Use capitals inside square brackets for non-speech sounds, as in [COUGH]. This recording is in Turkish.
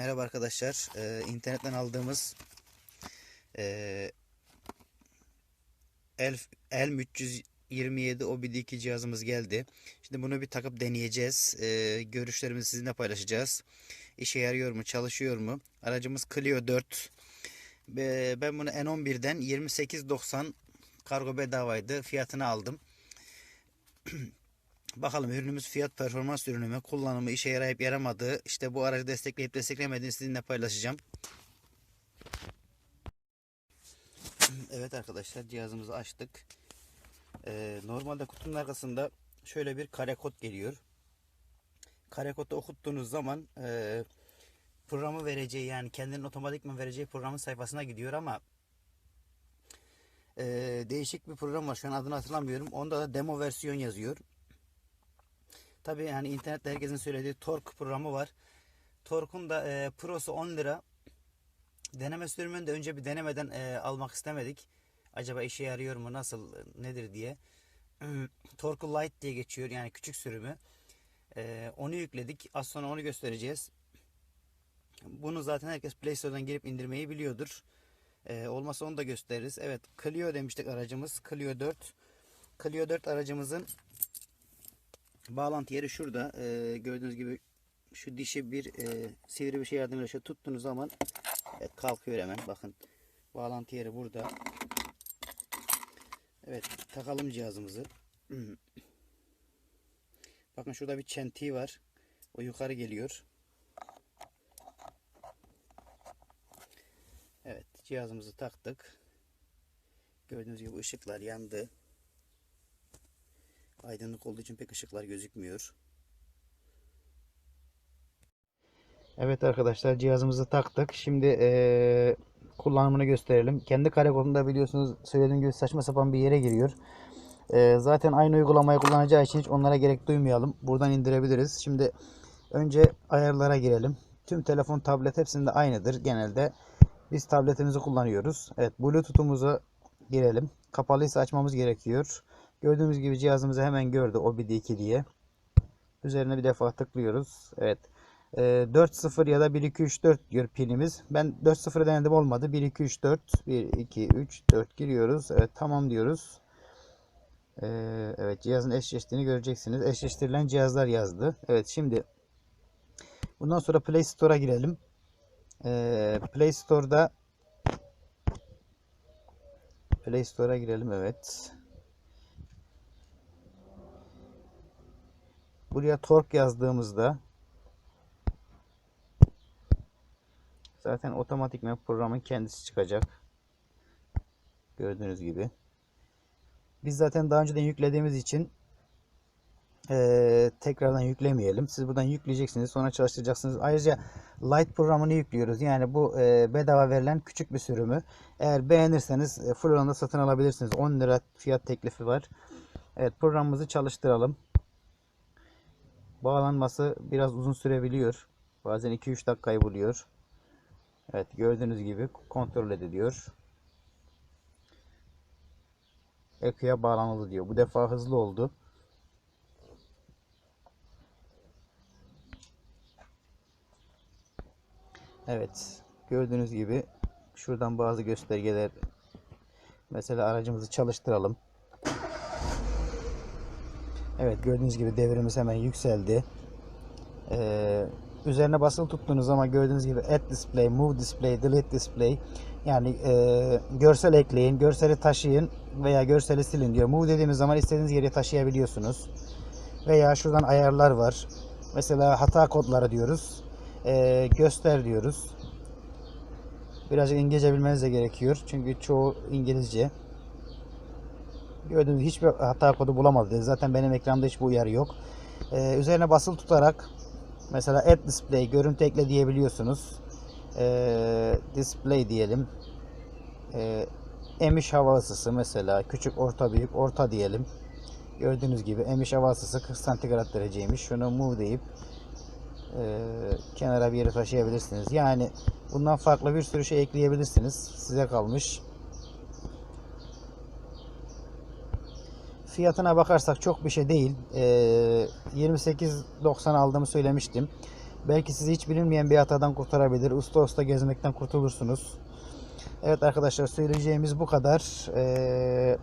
Merhaba arkadaşlar. Ee, internetten aldığımız e, El Elm 327 OBD2 cihazımız geldi. Şimdi bunu bir takıp deneyeceğiz. Ee, görüşlerimizi sizinle paylaşacağız. İşe yarıyor mu, çalışıyor mu? Aracımız Clio 4. Ee, ben bunu N11'den 28.90 kargo bedavaydı. Fiyatını aldım. [CLEARS THROAT] Bakalım ürünümüz fiyat performans ürünü mü? Kullanımı işe yarayıp yaramadığı işte bu aracı destekleyip desteklemediğini sizinle paylaşacağım. [CLEARS THROAT] Evet arkadaşlar cihazımızı açtık. Ee, normalde kutunun arkasında şöyle bir kare kod geliyor. Kare kodu okuttuğunuz zaman e, programı vereceği yani kendinin otomatikman vereceği programın sayfasına gidiyor ama e, değişik bir program var. Şu an adını hatırlamıyorum. Onda da demo versiyon yazıyor. Tabii yani internette herkesin söylediği Torque programı var. Torque'un da e, Pro'su 10 lira. Deneme sürümünü de önce bir denemeden e, almak istemedik. Acaba işe yarıyor mu nasıl nedir diye. [CLEARS THROAT] Torque Lite diye geçiyor yani küçük sürümü. E, onu yükledik. Az sonra onu göstereceğiz. Bunu zaten herkes Play Store'dan girip indirmeyi biliyordur. E, olmasa onu da gösteririz. Evet Clio demiştik aracımız. Clio 4. Clio 4 aracımızın bağlantı yeri şurada. Ee, gördüğünüz gibi şu dişi bir e, sivri bir şey yardımıyla şöyle tuttuğunuz zaman evet, kalkıyor hemen. Bakın bağlantı yeri burada. Evet takalım cihazımızı. [CLEARS THROAT] Bakın şurada bir çentiği var. O yukarı geliyor. Evet cihazımızı taktık. Gördüğünüz gibi ışıklar yandı. Aydınlık olduğu için pek ışıklar gözükmüyor. Evet arkadaşlar cihazımızı taktık. Şimdi eee, kullanımını gösterelim. Kendi kare kodunda biliyorsunuz söylediğim gibi saçma sapan bir yere giriyor. Eee, zaten aynı uygulamayı kullanacağı için hiç onlara gerek duymayalım. Buradan indirebiliriz. Şimdi önce ayarlara girelim. Tüm telefon, tablet hepsinde aynıdır genelde. Biz tabletimizi kullanıyoruz. Evet Bluetooth'umuza girelim. Kapalıysa açmamız gerekiyor. Gördüğümüz gibi cihazımızı hemen gördü OBD2 diye. Üzerine bir defa tıklıyoruz. Evet. E, 4.0 ya da 1.2.3.4 diyor pilimiz. Ben 4.0 denedim olmadı. 1.2.3.4 1, 2, 3, 4 giriyoruz. Evet tamam diyoruz. E, evet cihazın eşleştiğini göreceksiniz. Eşleştirilen cihazlar yazdı. Evet şimdi bundan sonra Play Store'a girelim. E, Play Store'da Play Store'a girelim evet. Buraya tork yazdığımızda zaten otomatikman programın kendisi çıkacak. Gördüğünüz gibi. Biz zaten daha önceden yüklediğimiz için eee, tekrardan yüklemeyelim. Siz buradan yükleyeceksiniz. Sonra çalıştıracaksınız. Ayrıca Lite programını yüklüyoruz. Yani bu eee, bedava verilen küçük bir sürümü. Eğer beğenirseniz e, full alanda satın alabilirsiniz. 10 lira fiyat teklifi var. Evet programımızı çalıştıralım. Bağlanması biraz uzun sürebiliyor. Bazen 2-3 dakikayı buluyor. Evet gördüğünüz gibi kontrol ediliyor. Ekü'ye bağlanıldı diyor. Bu defa hızlı oldu. Evet gördüğünüz gibi şuradan bazı göstergeler mesela aracımızı çalıştıralım. Evet gördüğünüz gibi devrimiz hemen yükseldi. Ee, üzerine basılı tuttuğunuz zaman gördüğünüz gibi Add Display, Move Display, Delete Display yani e, görsel ekleyin, görseli taşıyın veya görseli silin diyor. Move dediğimiz zaman istediğiniz yere taşıyabiliyorsunuz. Veya şuradan ayarlar var. Mesela hata kodları diyoruz. Ee, göster diyoruz. Birazcık İngilizce bilmeniz de gerekiyor. Çünkü çoğu İngilizce. Gördüğünüz hiçbir hata kodu bulamadı. Zaten benim ekranda hiç bu uyarı yok. Ee, üzerine basılı tutarak mesela add display görüntü ekle diyebiliyorsunuz. Ee, display diyelim. Ee, emiş hava ısısı mesela küçük orta büyük orta diyelim. Gördüğünüz gibi emiş hava ısısı 40 santigrat dereceymiş. Şunu move deyip e, kenara bir yere taşıyabilirsiniz. Yani bundan farklı bir sürü şey ekleyebilirsiniz. Size kalmış. Fiyatına bakarsak çok bir şey değil. Ee, 28.90 aldığımı söylemiştim. Belki sizi hiç bilinmeyen bir hatadan kurtarabilir. Usta usta gezmekten kurtulursunuz. Evet arkadaşlar söyleyeceğimiz bu kadar. Ee,